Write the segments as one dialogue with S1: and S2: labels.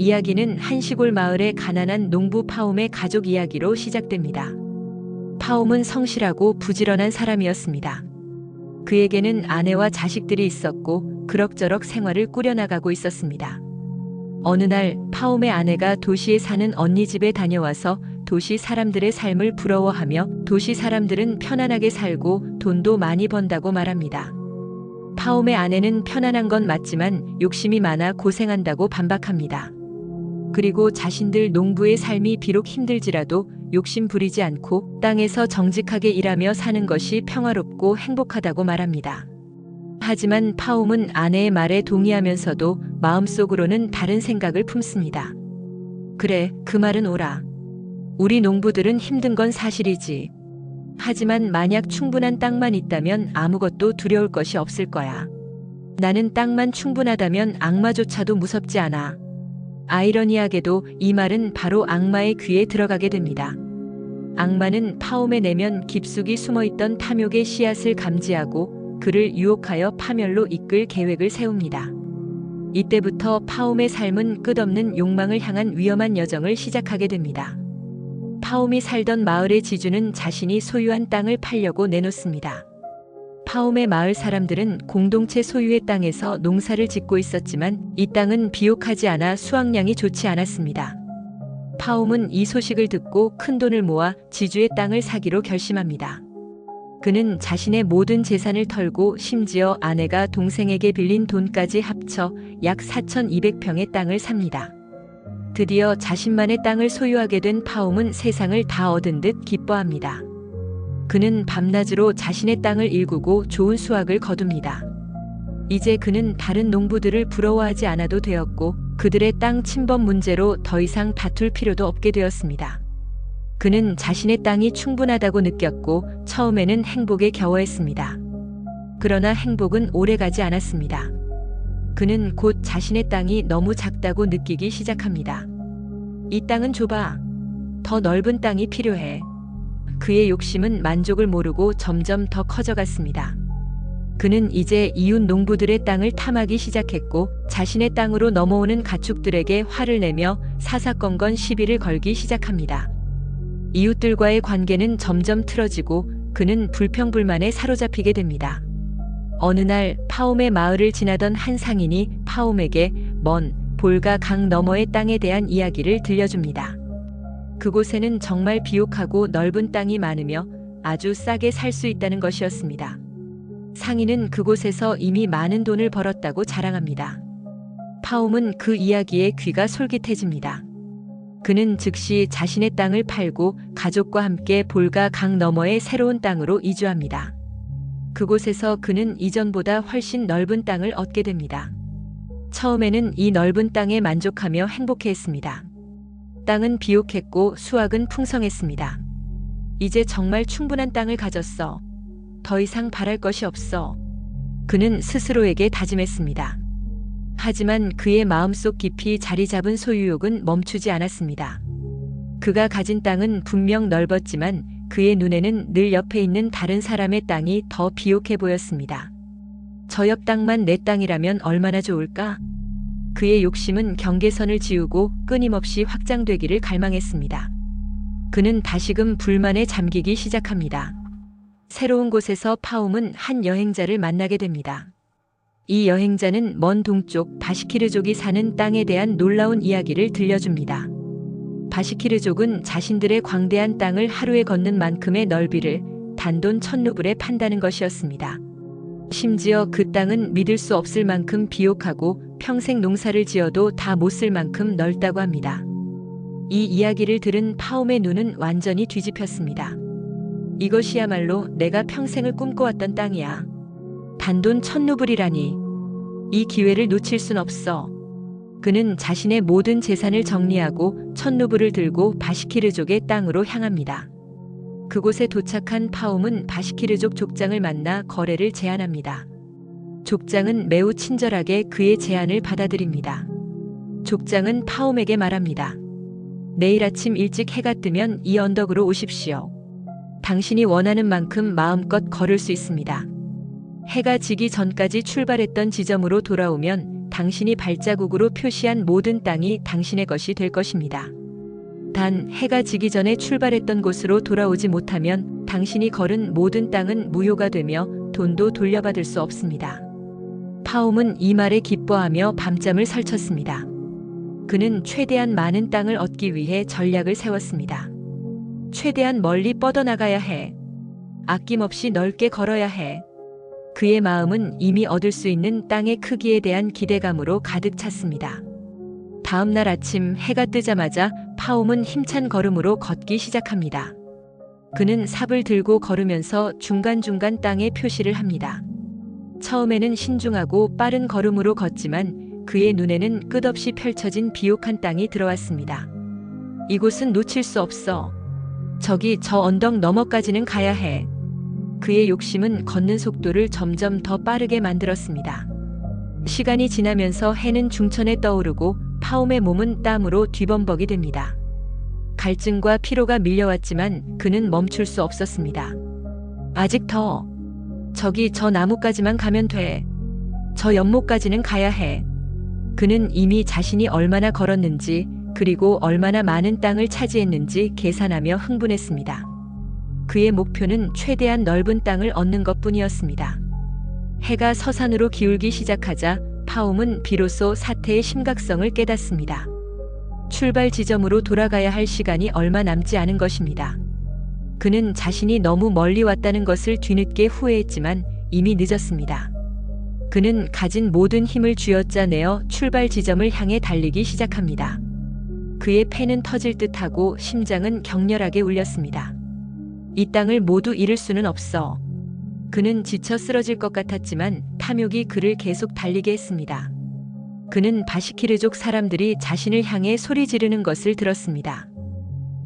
S1: 이야기는 한 시골 마을의 가난한 농부 파움의 가족 이야기로 시작됩니다. 파움은 성실하고 부지런한 사람이었습니다. 그에게는 아내와 자식들이 있었고 그럭저럭 생활을 꾸려나가고 있었습니다. 어느 날 파움의 아내가 도시에 사는 언니 집에 다녀와서 도시 사람들의 삶을 부러워하며 도시 사람들은 편안하게 살고 돈도 많이 번다고 말합니다. 파움의 아내는 편안한 건 맞지만 욕심이 많아 고생한다고 반박합니다. 그리고 자신들 농부의 삶이 비록 힘들지라도 욕심 부리지 않고 땅에서 정직하게 일하며 사는 것이 평화롭고 행복하다고 말합니다. 하지만 파움은 아내의 말에 동의하면서도 마음속으로는 다른 생각을 품습니다. 그래, 그 말은 옳아. 우리 농부들은 힘든 건 사실이지. 하지만 만약 충분한 땅만 있다면 아무것도 두려울 것이 없을 거야. 나는 땅만 충분하다면 악마조차도 무섭지 않아. 아이러니하게도 이 말은 바로 악마의 귀에 들어가게 됩니다. 악마는 파움의 내면 깊숙이 숨어있던 탐욕의 씨앗을 감지하고 그를 유혹하여 파멸로 이끌 계획을 세웁니다. 이때부터 파움의 삶은 끝없는 욕망을 향한 위험한 여정을 시작하게 됩니다. 파움이 살던 마을의 지주는 자신이 소유한 땅을 팔려고 내놓습니다. 파움의 마을 사람들은 공동체 소유의 땅에서 농사를 짓고 있었지만 이 땅은 비옥하지 않아 수확량이 좋지 않았습니다. 파움은 이 소식을 듣고 큰 돈을 모아 지주의 땅을 사기로 결심합니다. 그는 자신의 모든 재산을 털고 심지어 아내가 동생에게 빌린 돈까지 합쳐 약 4,200평의 땅을 삽니다. 드디어 자신만의 땅을 소유하게 된 파움은 세상을 다 얻은 듯 기뻐합니다. 그는 밤낮으로 자신의 땅을 일구고 좋은 수확을 거둡니다. 이제 그는 다른 농부들을 부러워하지 않아도 되었고 그들의 땅 침범 문제로 더 이상 다툴 필요도 없게 되었습니다. 그는 자신의 땅이 충분하다고 느꼈고 처음에는 행복에 겨워했습니다. 그러나 행복은 오래 가지 않았습니다. 그는 곧 자신의 땅이 너무 작다고 느끼기 시작합니다. 이 땅은 좁아. 더 넓은 땅이 필요해. 그의 욕심은 만족을 모르고 점점 더 커져갔습니다. 그는 이제 이웃 농부들의 땅을 탐하기 시작했고 자신의 땅으로 넘어오는 가축들에게 화를 내며 사사건건 시비를 걸기 시작합니다. 이웃들과의 관계는 점점 틀어지고 그는 불평불만에 사로잡히게 됩니다. 어느 날 파움의 마을을 지나던 한 상인이 파움에게 먼 볼가 강 너머의 땅에 대한 이야기를 들려줍니다. 그곳에는 정말 비옥하고 넓은 땅이 많으며 아주 싸게 살 수 있다는 것이었습니다. 상인은 그곳에서 이미 많은 돈을 벌었다고 자랑합니다. 파움은 그 이야기에 귀가 솔깃해집니다. 그는 즉시 자신의 땅을 팔고 가족과 함께 볼가 강 너머의 새로운 땅으로 이주합니다. 그곳에서 그는 이전보다 훨씬 넓은 땅을 얻게 됩니다. 처음에는 이 넓은 땅에 만족하며 행복해했습니다. 땅은 비옥했고 수확은 풍성했습니다. 이제 정말 충분한 땅을 가졌어. 더 이상 바랄 것이 없어. 그는 스스로에게 다짐했습니다. 하지만 그의 마음속 깊이 자리 잡은 소유욕은 멈추지 않았습니다. 그가 가진 땅은 분명 넓었지만 그의 눈에는 늘 옆에 있는 다른 사람의 땅이 더 비옥해 보였습니다. 저 옆 땅만 내 땅이라면 얼마나 좋을까? 그의 욕심은 경계선을 지우고 끊임없이 확장되기를 갈망했습니다. 그는 다시금 불만에 잠기기 시작합니다. 새로운 곳에서 파움은 한 여행자를 만나게 됩니다. 이 여행자는 먼 동쪽 바시키르족이 사는 땅에 대한 놀라운 이야기를 들려줍니다. 바시키르족은 자신들의 광대한 땅을 하루에 걷는 만큼의 넓이를 단돈 천루불에 판다는 것이었습니다. 심지어 그 땅은 믿을 수 없을 만큼 비옥하고 평생 농사를 지어도 다 못 쓸 만큼 넓다고 합니다. 이 이야기를 들은 파움의 눈은 완전히 뒤집혔습니다. 이것이야말로 내가 평생을 꿈꿔왔던 땅이야. 단돈 천루불이라니. 이 기회를 놓칠 순 없어. 그는 자신의 모든 재산을 정리하고 천루불을 들고 바시키르족의 땅으로 향합니다. 그곳에 도착한 파움은 바시키르족 족장을 만나 거래를 제안합니다. 족장은 매우 친절하게 그의 제안을 받아들입니다. 족장은 파움에게 말합니다. 내일 아침 일찍 해가 뜨면 이 언덕으로 오십시오. 당신이 원하는 만큼 마음껏 걸을 수 있습니다. 해가 지기 전까지 출발했던 지점으로 돌아오면 당신이 발자국으로 표시한 모든 땅이 당신의 것이 될 것입니다. 단 해가 지기 전에 출발했던 곳으로 돌아오지 못하면 당신이 걸은 모든 땅은 무효가 되며 돈도 돌려받을 수 없습니다. 파움은 이 말에 기뻐하며 밤잠을 설쳤습니다. 그는 최대한 많은 땅을 얻기 위해 전략을 세웠습니다. 최대한 멀리 뻗어나가야 해. 아낌없이 넓게 걸어야 해. 그의 마음은 이미 얻을 수 있는 땅의 크기에 대한 기대감으로 가득 찼습니다. 다음 날 아침 해가 뜨자마자 파움은 힘찬 걸음으로 걷기 시작합니다. 그는 삽을 들고 걸으면서 중간중간 땅에 표시를 합니다. 처음에는 신중하고 빠른 걸음으로 걷지만 그의 눈에는 끝없이 펼쳐진 비옥한 땅이 들어왔습니다. 이곳은 놓칠 수 없어. 저기 저 언덕 너머까지는 가야 해. 그의 욕심은 걷는 속도를 점점 더 빠르게 만들었습니다. 시간이 지나면서 해는 중천에 떠오르고 파움의 몸은 땀으로 뒤범벅이 됩니다. 갈증과 피로가 밀려왔지만 그는 멈출 수 없었습니다. 아직 더. 저기 저 나무까지만 가면 돼. 저 연못까지는 가야 해. 그는 이미 자신이 얼마나 걸었는지 그리고 얼마나 많은 땅을 차지했는지 계산하며 흥분했습니다. 그의 목표는 최대한 넓은 땅을 얻는 것 뿐이었습니다. 해가 서산으로 기울기 시작하자 파움은 비로소 사태의 심각성을 깨닫습니다. 출발 지점으로 돌아가야 할 시간이 얼마 남지 않은 것입니다. 그는 자신이 너무 멀리 왔다는 것을 뒤늦게 후회했지만 이미 늦었습니다. 그는 가진 모든 힘을 쥐어짜내어 출발 지점을 향해 달리기 시작합니다. 그의 폐는 터질 듯하고 심장은 격렬하게 울렸습니다. 이 땅을 모두 잃을 수는 없어. 그는 지쳐 쓰러질 것 같았지만 탐욕이 그를 계속 달리게 했습니다. 그는 바시키르족 사람들이 자신을 향해 소리 지르는 것을 들었습니다.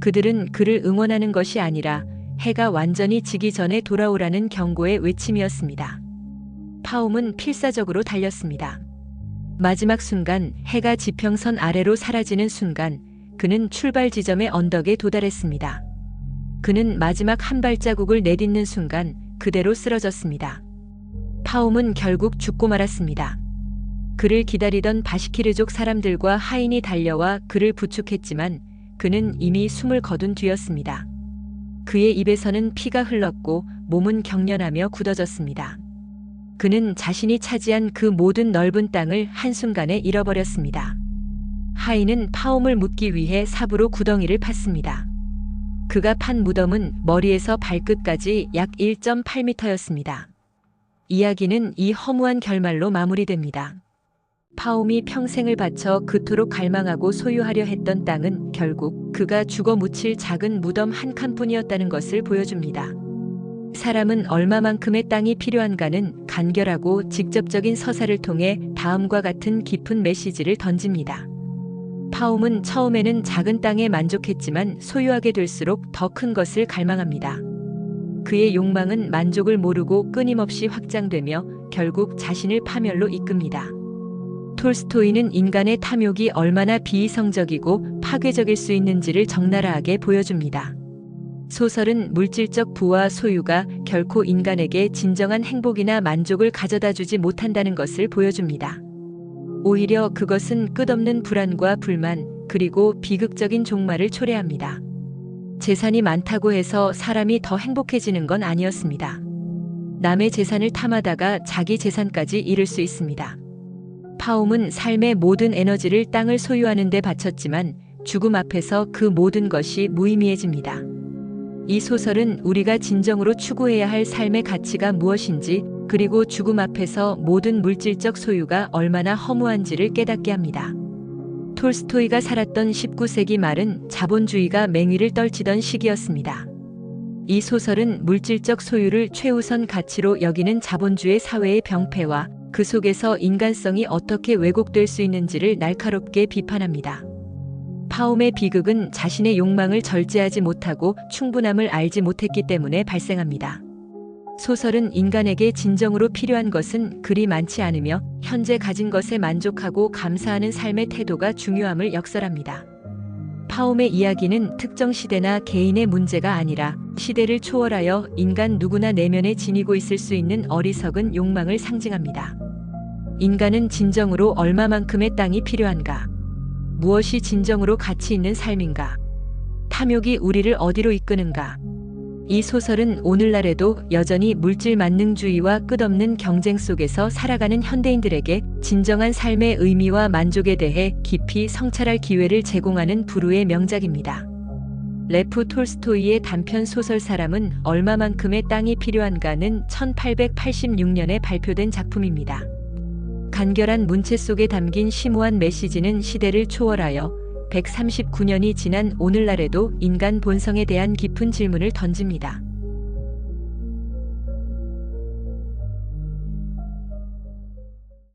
S1: 그들은 그를 응원하는 것이 아니라 해가 완전히 지기 전에 돌아오라는 경고의 외침이었습니다. 파움은 필사적으로 달렸습니다. 마지막 순간 해가 지평선 아래로 사라지는 순간 그는 출발 지점의 언덕에 도달했습니다. 그는 마지막 한 발자국을 내딛는 순간 그대로 쓰러졌습니다. 파움은 결국 죽고 말았습니다. 그를 기다리던 바시키르족 사람들과 하인이 달려와 그를 부축했지만 그는 이미 숨을 거둔 뒤였습니다. 그의 입에서는 피가 흘렀고 몸은 경련하며 굳어졌습니다. 그는 자신이 차지한 그 모든 넓은 땅을 한순간에 잃어버렸습니다. 하인은 파움을 묻기 위해 삽으로 구덩이를 팠습니다. 그가 판 무덤은 머리에서 발끝까지 약 1.8m였습니다. 이야기는 이 허무한 결말로 마무리됩니다. 파움이 평생을 바쳐 그토록 갈망하고 소유하려 했던 땅은 결국 그가 죽어 묻힐 작은 무덤 한 칸뿐이었다는 것을 보여줍니다. 사람은 얼마만큼의 땅이 필요한가는 간결하고 직접적인 서사를 통해 다음과 같은 깊은 메시지를 던집니다. 파움은 처음에는 작은 땅에 만족했지만 소유하게 될수록 더 큰 것을 갈망합니다. 그의 욕망은 만족을 모르고 끊임없이 확장되며 결국 자신을 파멸로 이끕니다. 톨스토이는 인간의 탐욕이 얼마나 비이성적이고 파괴적일 수 있는지를 적나라하게 보여줍니다. 소설은 물질적 부와 소유가 결코 인간에게 진정한 행복이나 만족을 가져다 주지 못한다는 것을 보여줍니다. 오히려 그것은 끝없는 불안과 불만, 그리고 비극적인 종말을 초래합니다. 재산이 많다고 해서 사람이 더 행복해지는 건 아니었습니다. 남의 재산을 탐하다가 자기 재산까지 잃을 수 있습니다. 파움은 삶의 모든 에너지를 땅을 소유하는 데 바쳤지만 죽음 앞에서 그 모든 것이 무의미해집니다. 이 소설은 우리가 진정으로 추구해야 할 삶의 가치가 무엇인지 그리고 죽음 앞에서 모든 물질적 소유가 얼마나 허무한지를 깨닫게 합니다. 톨스토이가 살았던 19세기 말은 자본주의가 맹위를 떨치던 시기였습니다. 이 소설은 물질적 소유를 최우선 가치로 여기는 자본주의 사회의 병폐와 그 속에서 인간성이 어떻게 왜곡될 수 있는지를 날카롭게 비판합니다. 파움의 비극은 자신의 욕망을 절제하지 못하고 충분함을 알지 못했기 때문에 발생합니다. 소설은 인간에게 진정으로 필요한 것은 그리 많지 않으며 현재 가진 것에 만족하고 감사하는 삶의 태도가 중요함을 역설합니다. 파움의 이야기는 특정 시대나 개인의 문제가 아니라 시대를 초월하여 인간 누구나 내면에 지니고 있을 수 있는 어리석은 욕망을 상징합니다. 인간은 진정으로 얼마만큼의 땅이 필요한가? 무엇이 진정으로 가치 있는 삶인가? 탐욕이 우리를 어디로 이끄는가? 이 소설은 오늘날에도 여전히 물질 만능주의와 끝없는 경쟁 속에서 살아가는 현대인들에게 진정한 삶의 의미와 만족에 대해 깊이 성찰할 기회를 제공하는 불후의 명작입니다. 레프 톨스토이의 단편 소설 사람은 얼마만큼의 땅이 필요한가는 1886년에 발표된 작품입니다. 간결한 문체 속에 담긴 심오한 메시지는 시대를 초월하여 139년이 지난 오늘날에도 인간 본성에 대한 깊은 질문을 던집니다.